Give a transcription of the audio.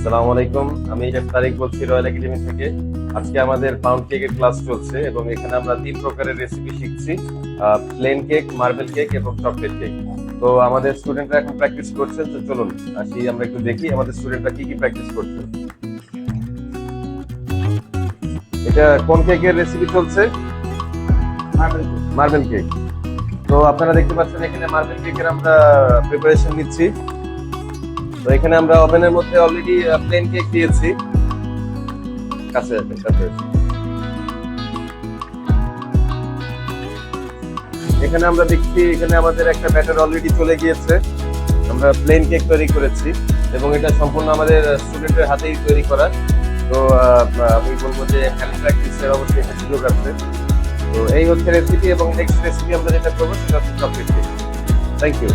আসসালামু আলাইকুম। আমি তারিক বলছি রয়্যাল একাডেমি থেকে। আজকে আমাদের পাউন্ড কেকের ক্লাস চলছে এবং এখানে আমরা তিন প্রকারের রেসিপি শিখছি প্লেন কেক মার্বেল কেক এবং চকলেট কেক তো আমাদের স্টুডেন্টরা এখন প্র্যাকটিস করছে তো চলুন আসি আমরা একটু দেখি আমাদের স্টুডেন্টরা কি কি প্র্যাকটিস করছে। এটা কোন কেকের রেসিপি চলছে? মার্বেল কেক তো আপনারা দেখতে পাচ্ছেন এখানে মার্বেল কেকের আমরা প্রিপারেশন নিচ্ছি। তো এখানে আমরা ওভেনের মধ্যে অলরেডি প্লেন কেক দিয়েছি। কাছে কাছে। এখানে আমরা দেখছি, এখানে আমাদের একটা ব্যাটার অলরেডি চলে গিয়েছে। আমরা প্লেন কেক তৈরি করেছি এবং এটা সম্পূর্ণ আমাদের স্টুডেন্টের হাতেই তৈরি করা। তো আমি বলব যে হ্যান্ড প্র্যাকটিসের অবশ্যই একটা সুযোগ আছে। তো এই হচ্ছে রেসিপি এবং নেক্সট রেসিপি আমরা যেটা করব সেটা হচ্ছে চকলেট কেক থ্যাংক ইউ